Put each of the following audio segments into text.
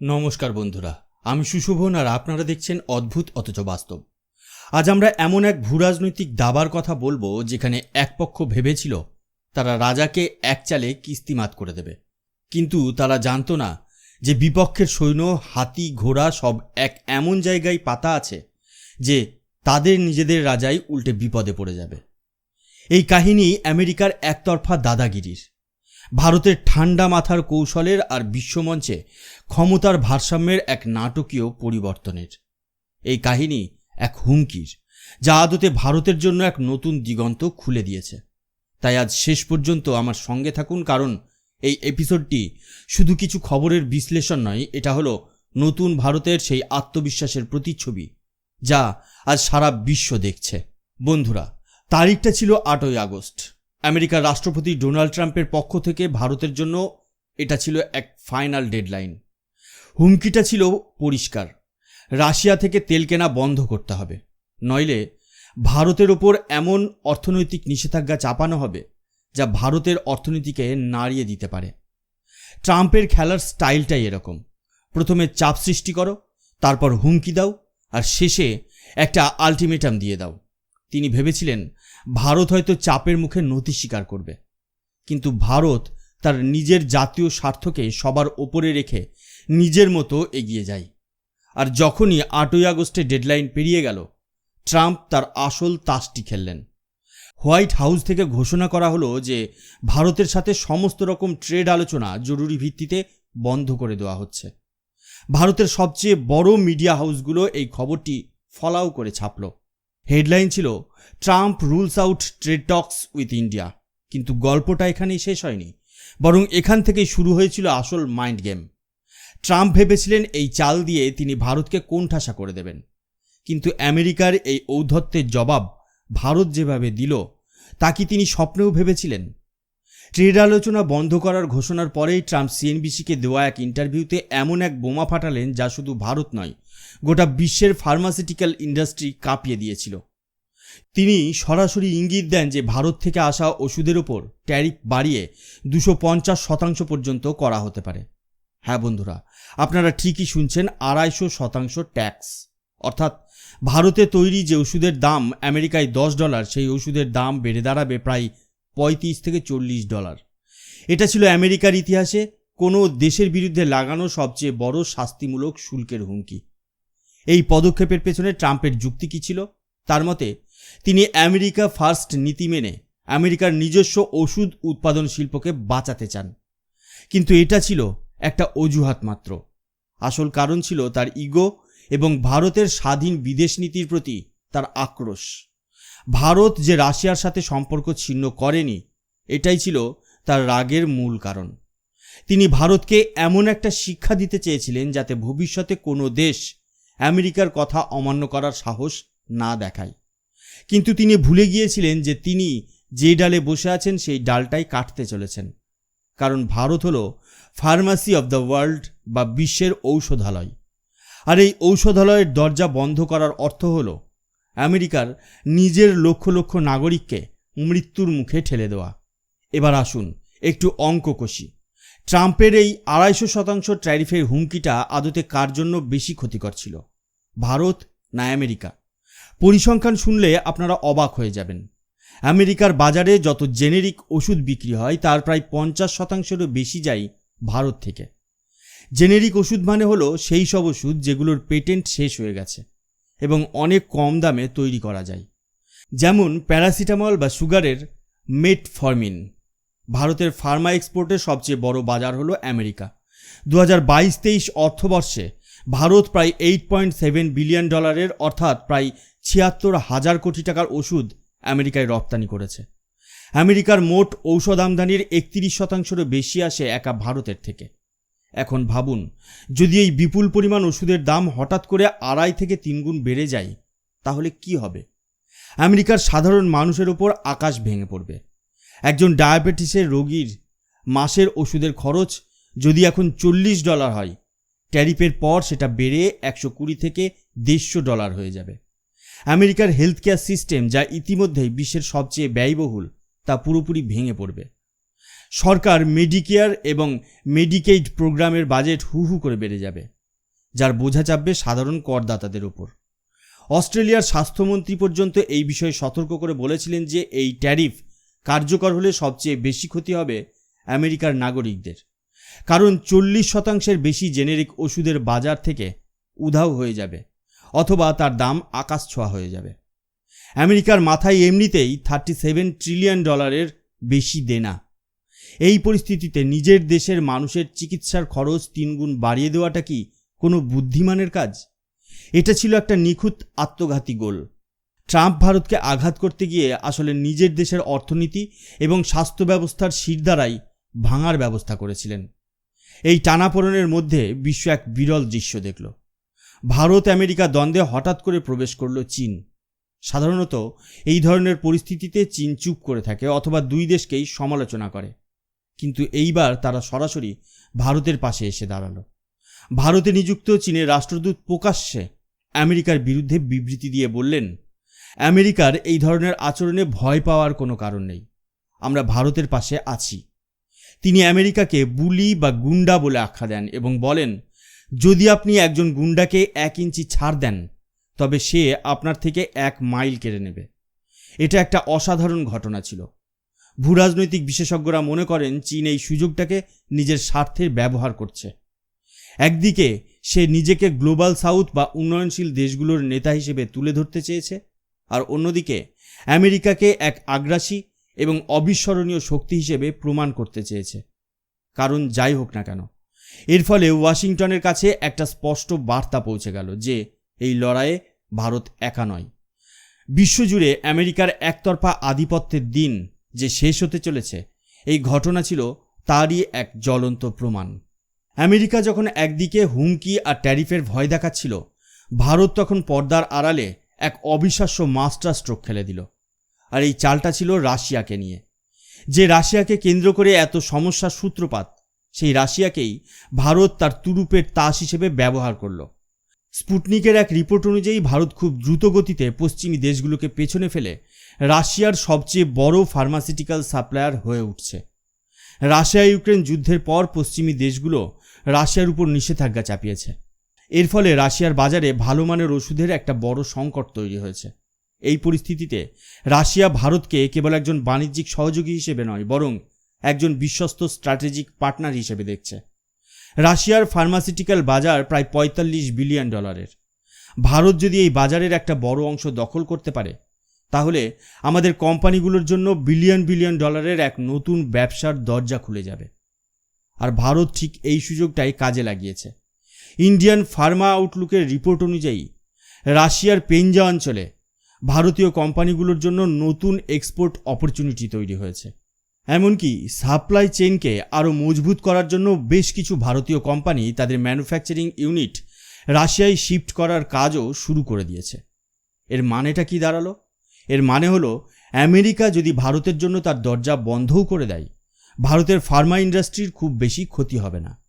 নমস্কার বন্ধুরা, আমি সুশোভন আর আপনারা দেখছেন অদ্ভুত অথচ বাস্তব। আজ আমরা এমন এক ভূরাজনৈতিক দাবার কথা বলব যেখানে এক পক্ষ ভেবেছিল তারা রাজাকে এক চালে কিস্তিমাত করে দেবে। কিন্তু তারা জানতো না যে বিপক্ষের সৈন্য, হাতি, ঘোড়া সব এক এমন জায়গায় পাতা আছে যে তাদের নিজেদের রাজাই উল্টে বিপদে পড়ে যাবে। এই কাহিনী আমেরিকার একতরফা দাদাগিরির। ভারতের ঠান্ডা মাথার কৌশলের আর বিশ্বমঞ্চে ক্ষমতার ভারসাম্যের এক নাটকীয় পরিবর্তনের। এই কাহিনী এক হুমকির, যা আদতে ভারতের জন্য এক নতুন দিগন্ত খুলে দিয়েছে। তাই আজ শেষ পর্যন্ত আমার সঙ্গে থাকুন, কারণ এই এপিসোডটি শুধু কিছু খবরের বিশ্লেষণ নয়, এটা হলো নতুন ভারতের সেই আত্মবিশ্বাসের প্রতিচ্ছবি, যা আজ সারা বিশ্ব দেখছে। বন্ধুরা, তারিখটা ছিল আটই আগস্ট। আমেরিকার রাষ্ট্রপতি ডোনাল্ড ট্রাম্পের পক্ষ থেকে ভারতের জন্য এটা ছিল এক ফাইনাল ডেডলাইন। হুমকিটা ছিল পরিষ্কার। রাশিয়া থেকে তেল কেনা বন্ধ করতে হবে। নইলে ভারতের ওপর এমন অর্থনৈতিক নিষেধাজ্ঞা চাপানো হবে যা ভারতের অর্থনীতিকে নাড়িয়ে দিতে পারে। ট্রাম্পের খেলার স্টাইলটাই এরকম। প্রথমে চাপ সৃষ্টি করো, তারপর হুমকি দাও, আর শেষে একটা আলটিমেটাম দিয়ে দাও। তিনি ভেবেছিলেন ভারত হয়তো চাপের মুখে নথি স্বীকার করবে। কিন্তু ভারত তার নিজের জাতীয় স্বার্থকে সবার ওপরে রেখে নিজের মতো এগিয়ে যায়। আর যখনই আটই আগস্টে ডেডলাইন পেরিয়ে গেল, ট্রাম্প তার আসল তাসটি খেললেন। হোয়াইট হাউস থেকে ঘোষণা করা হলো যে ভারতের সাথে সমস্ত রকম ট্রেড আলোচনা জরুরি ভিত্তিতে বন্ধ করে দেওয়া হচ্ছে। ভারতের সবচেয়ে বড় মিডিয়া হাউসগুলো এই খবরটি ফলাও করে ছাপল। হেডলাইন ছিল, Trump rules out trade talks with India. কিন্তু গল্পটা এখানেই শেষ হয়নি, বরং এখান থেকেই শুরু হয়েছিল আসল মাইন্ড গেম। ট্রাম্প ভেবেছিলেন এই চাল দিয়ে তিনি ভারতকে কোণঠাসা করে দেবেন। কিন্তু আমেরিকার এই ঔদ্ধত্যের জবাব ভারত যেভাবে দিল, তা কি তিনি স্বপ্নেও ভেবেছিলেন? ট্রেড আলোচনা বন্ধ করার ঘোষণার পরেই ট্রাম্প সিএনবিসিকে দেওয়া এক ইন্টারভিউতে এমন এক বোমা ফাটালেন যা শুধু ভারত নয় গোটা বিশ্বের ফার্মাসিউটিক্যাল ইন্ডাস্ট্রি কাঁপিয়ে দিয়েছিল। তিনি সরাসরি ইঙ্গিত দেন যে ভারত থেকে আসা ওষুধের ওপর ট্যারিফ বাড়িয়ে দুশো পঞ্চাশ শতাংশ পর্যন্ত করা হতে পারে। হ্যাঁ বন্ধুরা, আপনারা ঠিকই শুনছেন আড়াইশো শতাংশ ট্যাক্স অর্থাৎ ভারতে তৈরি যে ওষুধের দাম আমেরিকায় দশ ডলার, সেই ওষুধের দাম বেড়ে দাঁড়াবে প্রায় পঁয়ত্রিশ থেকে চল্লিশ ডলার। এটা ছিল আমেরিকার ইতিহাসে কোনো দেশের বিরুদ্ধে লাগানো সবচেয়ে বড় শাস্তিমূলক শুল্কের হুমকি। এই পদক্ষেপের পেছনে ট্রাম্পের যুক্তি কী ছিল? তার মতে, তিনি আমেরিকা ফার্স্ট নীতি মেনে আমেরিকার নিজস্ব ওষুধ উৎপাদন শিল্পকে বাঁচাতে চান। কিন্তু এটা ছিল একটা অজুহাত মাত্র। আসল কারণ ছিল তার ইগো এবং ভারতের স্বাধীন বিদেশ নীতির প্রতি তার আক্রোশ। ভারত যে রাশিয়ার সাথে সম্পর্ক ছিন্ন করেনি, এটাই ছিল তার রাগের মূল কারণ। তিনি ভারতকে এমন একটা শিক্ষা দিতে চেয়েছিলেন যাতে ভবিষ্যতে কোনো দেশ আমেরিকার কথা অমান্য করার সাহস না দেখায়। কিন্তু তিনি ভুলে গিয়েছিলেন যে তিনি যে ডালে বসে আছেন, সেই ডালটাই কাটতে চলেছেন। কারণ ভারত হলো ফার্মাসি অব দ্য ওয়ার্ল্ড বা বিশ্বের ঔষধালয়। আর এই ঔষধালয়ের দরজা বন্ধ করার অর্থ হলো আমেরিকার নিজের লক্ষ লক্ষ নাগরিককে মৃত্যুর মুখে ঠেলে দেওয়া। এবার আসুন, একটু অঙ্ক কষি ট্রাম্পের এই আড়াইশো শতাংশ ট্যারিফের হুমকিটা আদতে কার জন্য বেশি ক্ষতিকর ছিল? ভারত না আমেরিকা? পরিসংখ্যান শুনলে আপনারা অবাক হয়ে যাবেন। আমেরিকার বাজারে যত জেনেরিক ওষুধ বিক্রি হয়, তার প্রায় পঞ্চাশ শতাংশেরও বেশি যায় ভারত থেকে। জেনেরিক ওষুধ মানে হলো সেই সব ওষুধ যেগুলোর পেটেন্ট শেষ হয়ে গেছে এবং অনেক কম দামে তৈরি করা যায়। যেমন প্যারাসিটামল বা সুগারের মেট ফরমিন ভারতের ফার্মা এক্সপোর্টের সবচেয়ে বড় বাজার হলো আমেরিকা। দু হাজার বাইশ তেইশ অর্থবর্ষে ভারত প্রায় এইট পয়েন্ট সেভেন বিলিয়ন ডলারের অর্থাৎ প্রায় ছিয়াত্তর হাজার কোটি টাকার ওষুধ আমেরিকায় রপ্তানি করেছে। আমেরিকার মোট ঔষধ আমদানির একত্রিশ শতাংশেরও বেশি আসে একা ভারতের থেকে। এখন ভাবুন, যদি এই বিপুল পরিমাণ ওষুধের দাম হঠাৎ করে আড়াই থেকে তিনগুণ বেড়ে যায়, তাহলে কি হবে? আমেরিকার সাধারণ মানুষের ওপর আকাশ ভেঙে পড়বে। একজন ডায়াবেটিসের রোগীর মাসের ওষুধের খরচ যদি এখন চল্লিশ ডলার হয়, ট্যারিফের পর সেটা বেড়ে একশো কুড়ি থেকে দেড়শো ডলার হয়ে যাবে। আমেরিকার হেলথ কেয়ার সিস্টেম যা ইতিমধ্যেই বিশ্বের সবচেয়ে ব্যয়বহুল, তা পুরোপুরি ভেঙে পড়বে। সরকার মেডিকেয়ার এবং মেডিকেইড প্রোগ্রামের বাজেট হু হু করে বেড়ে যাবে, যার বোঝা চাপবে সাধারণ করদাতাদের ওপর। অস্ট্রেলিয়ার স্বাস্থ্যমন্ত্রী পর্যন্ত এই বিষয়ে সতর্ক করে বলেছিলেন যে এই ট্যারিফ কার্যকর হলে সবচেয়ে বেশি ক্ষতি হবে আমেরিকার নাগরিকদের। কারণ চল্লিশ শতাংশের বেশি জেনেরিক ওষুধের বাজার থেকে উধাও হয়ে যাবে, অথবা তার দাম আকাশ ছোঁয়া হয়ে যাবে। আমেরিকার মাথায় এমনিতেই থার্টি সেভেন ট্রিলিয়ন ডলারের বেশি দেনা। এই পরিস্থিতিতে নিজের দেশের মানুষের চিকিৎসার খরচ তিনগুণ বাড়িয়ে দেওয়াটা কি কোনো বুদ্ধিমানের কাজ? এটা ছিল একটা নিখুঁত আত্মঘাতী গোল। ট্রাম্প ভারতকে আঘাত করতে গিয়ে আসলে নিজের দেশের অর্থনীতি এবং স্বাস্থ্য ব্যবস্থার শিরদারাই ভাঙার ব্যবস্থা করেছিলেন। এই টানাপোড়েনের মধ্যে বিশ্ব এক বিরল দৃশ্য দেখল। ভারত আমেরিকা দ্বন্দ্বে হঠাৎ করে প্রবেশ করল চীন। সাধারণত এই ধরনের পরিস্থিতিতে চীন চুপ করে থাকে অথবা দুই দেশকেই সমালোচনা করে। কিন্তু এইবার তারা সরাসরি ভারতের পাশে এসে দাঁড়াল। ভারতে নিযুক্ত চীনের রাষ্ট্রদূত প্রকাশ্যে আমেরিকার বিরুদ্ধে বিবৃতি দিয়ে বললেন আমেরিকার এই ধরনের আচরণে ভয় পাওয়ার কোনো কারণ নেই। আমরা ভারতের পাশে আছি। তিনি আমেরিকাকে বুলি বা গুন্ডা বলে আখ্যা দেন এবং বলেন, যদি আপনি একজন গুন্ডাকে এক ইঞ্চি ছাড় দেন, তবে সে আপনার থেকে এক মাইল কেড়ে নেবে। এটা একটা অসাধারণ ঘটনা ছিল। ভূরাজনৈতিক বিশেষজ্ঞরা মনে করেন, চীন এই সুযোগটাকে নিজের স্বার্থের ব্যবহার করছে। একদিকে সে নিজেকে গ্লোবাল সাউথ বা উন্নয়নশীল দেশগুলোর নেতা হিসেবে তুলে ধরতে চেয়েছে আর অন্যদিকে, আমেরিকাকে এক আগ্রাসী এবং অবিস্মরণীয় শক্তি হিসেবে প্রমাণ করতে চেয়েছে। কারণ যাই হোক না কেন, এর ফলে ওয়াশিংটনের কাছে একটা স্পষ্ট বার্তা পৌঁছে গেল যে এই লড়াইয়ে ভারত একা নয়। বিশ্বজুড়ে আমেরিকার একতরফা আধিপত্যের দিন যে শেষ হতে চলেছে, এই ঘটনা ছিল তারই এক জ্বলন্ত প্রমাণ। আমেরিকা যখন একদিকে হুমকি আর ট্যারিফের ভয় দেখাচ্ছিল, ভারত তখন পর্দার আড়ালে এক অবিশ্বাস্য মাস্টার স্ট্রোক খেলে দিল। আর এই চালটা ছিল রাশিয়াকে নিয়ে। যে রাশিয়াকে কেন্দ্র করে এত সমস্যার সূত্রপাত, সেই রাশিয়াকেই ভারত তার তুরুপের তাস হিসেবে ব্যবহার করল। স্পুটনিকের এক রিপোর্ট অনুযায়ী ভারত খুব দ্রুত গতিতে পশ্চিমী দেশগুলোকে পেছনে ফেলে রাশিয়ার সবচেয়ে বড় ফার্মাসিউটিক্যাল সাপ্লায়ার হয়ে উঠছে। রাশিয়া ইউক্রেন যুদ্ধের পর পশ্চিমী দেশগুলো রাশিয়ার উপর নিষেধাজ্ঞা চাপিয়েছে। এর ফলে রাশিয়ার বাজারে ভালো মানের ওষুধের একটা বড় সংকট তৈরি হয়েছে। এই পরিস্থিতিতে রাশিয়া ভারতকে কেবল একজন বাণিজ্যিক সহযোগী হিসেবে নয়, বরং একজন বিশ্বস্ত স্ট্র্যাটেজিক পার্টনার হিসেবে দেখছে। রাশিয়ার ফার্মাসিউটিক্যাল বাজার প্রায় পঁয়তাল্লিশ বিলিয়ন ডলারের। ভারত যদি এই বাজারের একটা বড় অংশ দখল করতে পারে, তাহলে আমাদের কোম্পানিগুলোর জন্য বিলিয়ন বিলিয়ন ডলারের এক নতুন ব্যবসার দরজা খুলে যাবে। আর ভারত ঠিক এই সুযোগটাই কাজে লাগিয়েছে। ইন্ডিয়ান ফার্মা আউটলুকের রিপোর্ট অনুযায়ী, রাশিয়ার পেঞ্জা অঞ্চলে ভারতীয় কোম্পানিগুলোর জন্য নতুন এক্সপোর্ট অপরচুনিটি তৈরি হয়েছে। এমনকি সাপ্লাই চেনকে আরও মজবুত করার জন্য বেশ কিছু ভারতীয় কোম্পানি তাদের ম্যানুফ্যাকচারিং ইউনিট রাশিয়ায় শিফট করার কাজও শুরু করে দিয়েছে। এর মানেটা কি দাঁড়াল? এর মানে হলো, আমেরিকা যদি ভারতের জন্য তার দরজা বন্ধও করে দেয়, ভারতের ফার্মা ইন্ডাস্ট্রির খুব বেশি ক্ষতি হবে না।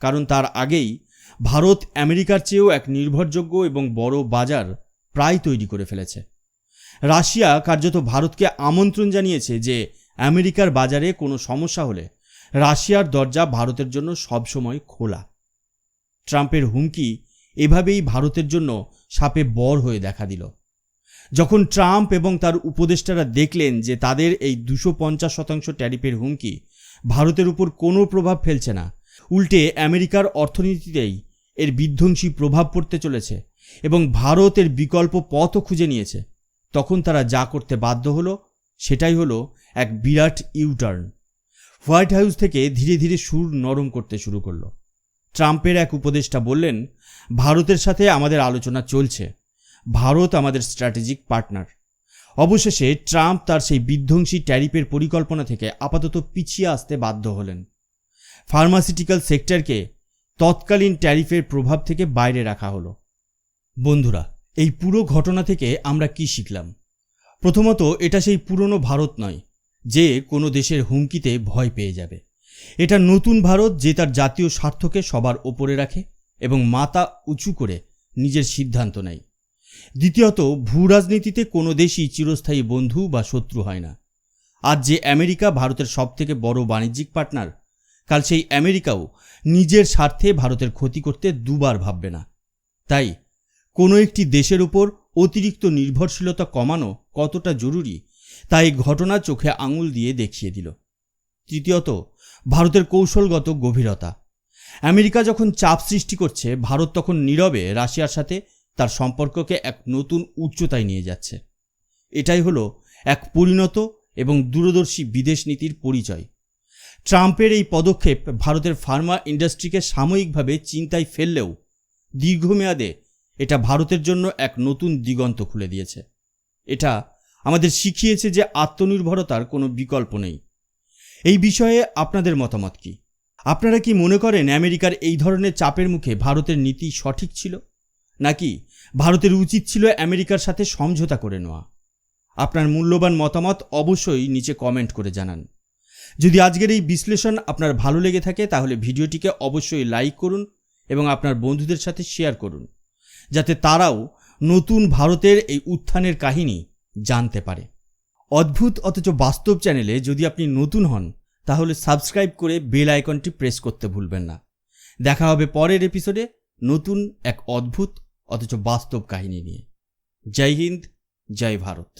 কারণ তার আগেই ভারত আমেরিকার চেয়েও এক নির্ভরযোগ্য এবং বড় বাজার প্রায় তৈরি করে ফেলেছে। রাশিয়া কার্যত ভারতকে আমন্ত্রণ জানিয়েছে যে আমেরিকার বাজারে কোনো সমস্যা হলে রাশিয়ার দরজা ভারতের জন্য সবসময় খোলা। ট্রাম্পের হুমকি এভাবেই ভারতের জন্য সাপে বর হয়ে দেখা দিল। যখন ট্রাম্প এবং তার উপদেষ্টারা দেখলেন যে তাদের এই দুশো পঞ্চাশ শতাংশ ট্যারিফের হুমকি ভারতের উপর কোনো প্রভাব ফেলছে না, উল্টে আমেরিকার অর্থনীতিতেই এর বিধ্বংসী প্রভাব পড়তে চলেছে এবং ভারতের বিকল্প পথও খুঁজে নিয়েছে। তখন তারা যা করতে বাধ্য হলো, সেটাই হলো এক বিরাট ইউটার্ন। হোয়াইট হাউস থেকে ধীরে ধীরে সুর নরম করতে শুরু করল। ট্রাম্পের এক উপদেষ্টা বললেন, ভারতের সাথে আমাদের আলোচনা চলছে। ভারত আমাদের স্ট্র্যাটেজিক পার্টনার। অবশেষে ট্রাম্প তার সেই বিধ্বংসী ট্যারিফের পরিকল্পনা থেকে আপাতত পিছিয়ে আসতে বাধ্য হলেন। ফার্মাসিউটিক্যাল সেক্টরকে তৎকালীন ট্যারিফের প্রভাব থেকে বাইরে রাখা হলো। বন্ধুরা, এই পুরো ঘটনা থেকে আমরা কি শিখলাম? প্রথমত, এটা সেই পুরনো ভারত নয়, যে কোনো দেশের হুমকিতে ভয় পেয়ে যাবে। এটা নতুন ভারত যে তার জাতীয় স্বার্থকে সবার ওপরে রাখে এবং মাথা উঁচু করে নিজের সিদ্ধান্ত নেয়। দ্বিতীয়ত ভূরাজনীতিতে কোনো দেশই চিরস্থায়ী বন্ধু বা শত্রু হয় না। আজ যে আমেরিকা ভারতের সবথেকে বড় বাণিজ্যিক পার্টনার কাল সেই আমেরিকাও নিজের স্বার্থে ভারতের ক্ষতি করতে দুবার ভাববে না। তাই কোনো একটি দেশের উপর অতিরিক্ত নির্ভরশীলতা কমানো কতটা জরুরি, তা এই ঘটনা চোখে আঙুল দিয়ে দেখিয়ে দিল। তৃতীয়ত, ভারতের কৌশলগত গভীরতা। আমেরিকা যখন চাপ সৃষ্টি করছে, ভারত তখন নীরবে রাশিয়ার সাথে তার সম্পর্ককে এক নতুন উচ্চতায় নিয়ে যাচ্ছে। এটাই হলো এক পরিণত এবং দূরদর্শী বিদেশ নীতির পরিচয়। ট্রাম্পের এই পদক্ষেপ ভারতের ফার্মা ইন্ডাস্ট্রিকে সাময়িকভাবে চিন্তায় ফেললেও দীর্ঘমেয়াদে এটা ভারতের জন্য এক নতুন দিগন্ত খুলে দিয়েছে। এটা আমাদের শিখিয়েছে যে আত্মনির্ভরতার কোনো বিকল্প নেই। এই বিষয়ে আপনাদের মতামত কি? আপনারা কি মনে করেন আমেরিকার এই ধরনের চাপের মুখে ভারতের নীতি সঠিক ছিল? নাকি ভারতের উচিত ছিল আমেরিকার সাথে সমঝোতা করে নেওয়া? আপনার মূল্যবান মতামত অবশ্যই নিচে কমেন্ট করে জানান। যদি আজকের এই বিশ্লেষণ আপনার ভালো লেগে থাকে, তাহলে ভিডিওটিকে অবশ্যই লাইক করুন এবং আপনার বন্ধুদের সাথে শেয়ার করুন, যাতে তারাও নতুন ভারতের এই উত্থানের কাহিনী জানতে পারে। অদ্ভুত অথচ বাস্তব চ্যানেলে যদি আপনি নতুন হন, তাহলে সাবস্ক্রাইব করে বেল আইকনটি প্রেস করতে ভুলবেন না। দেখা হবে পরের এপিসোডে নতুন এক অদ্ভুত অথচ বাস্তব কাহিনী নিয়ে। জয় হিন্দ, জয় ভারত।